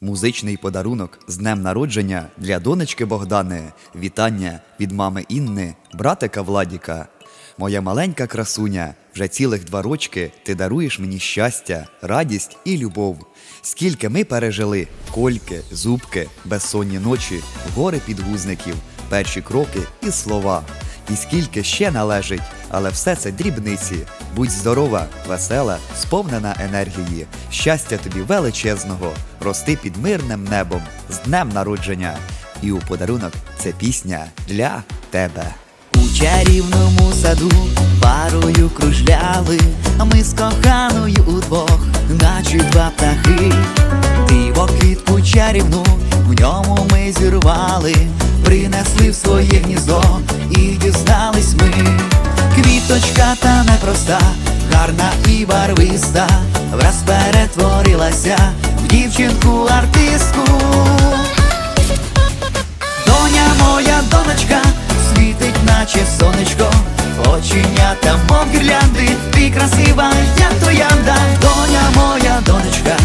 Музичний подарунок з днем народження для донечки Богдани. Вітання від мами Інни, братика Владіка. Моя маленька красуня, вже цілих два рочки ти даруєш мені щастя, радість і любов. Скільки ми пережили кольки, зубки, безсонні ночі, гори підгузників, перші кроки і слова. І скільки ще належить, але все це дрібниці. Будь здорова, весела, сповнена енергії, щастя тобі величезного, рости під мирним небом, з днем народження. І у подарунок це пісня для тебе. У чарівному саду парою кружляли, а ми з коханою удвох, наче два птахи. Диво квітку чарівну, в ньому ми зірвали, принесли в своє гніздо і. Квіточка та непроста, гарна і барвиста, враз перетворилася в дівчинку артистку. Доня моя донечка світить, наче сонечко, оченята, мов гірлянди, ти красива, як троянда, доня моя донечка,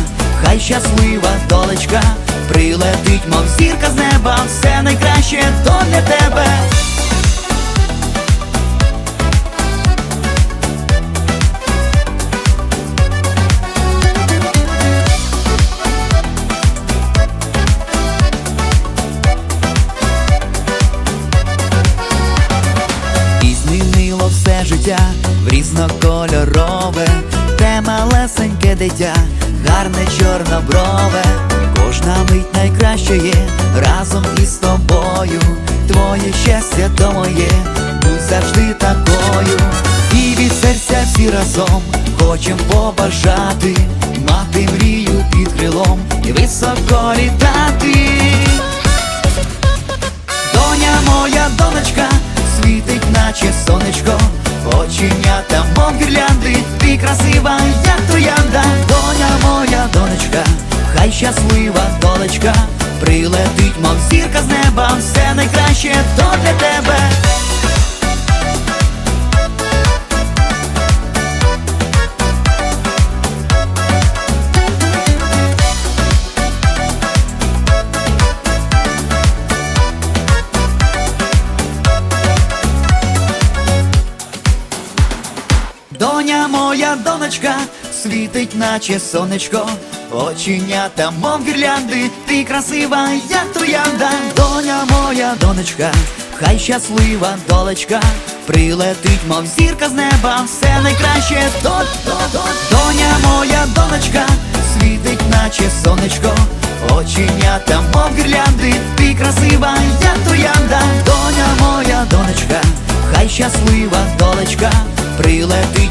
хай щаслива долечка, прилетить, мов зірка з неба, все найкраще то для тебе. Життя в різнокольорове, те малесеньке дитя, гарне чорноброве, кожна мить найкраще є разом із тобою. Твоє щастя то моє, будь завжди такою. І від серця всі разом хочем побажати, мати мрію під крилом і високо літати. Оченята, мов гірлянди, ти красива, як троянда, доня моя донечка, хай щаслива долечка, прилетить, мов зірка з неба, все найкраще то для тебе. Доня моя донечка світить, наче сонечко, оченята, мов гірлянди, ти красива, як троянда, доня моя донечка, хай щаслива долечка, прилетить, мов зірка з неба, все найкраще. До, до, до. Доня моя донечка світить, наче сонечко, оченята, мов гірлянди, ти красива, як троянда, доня моя донечка, хай щаслива долечка, прилетить,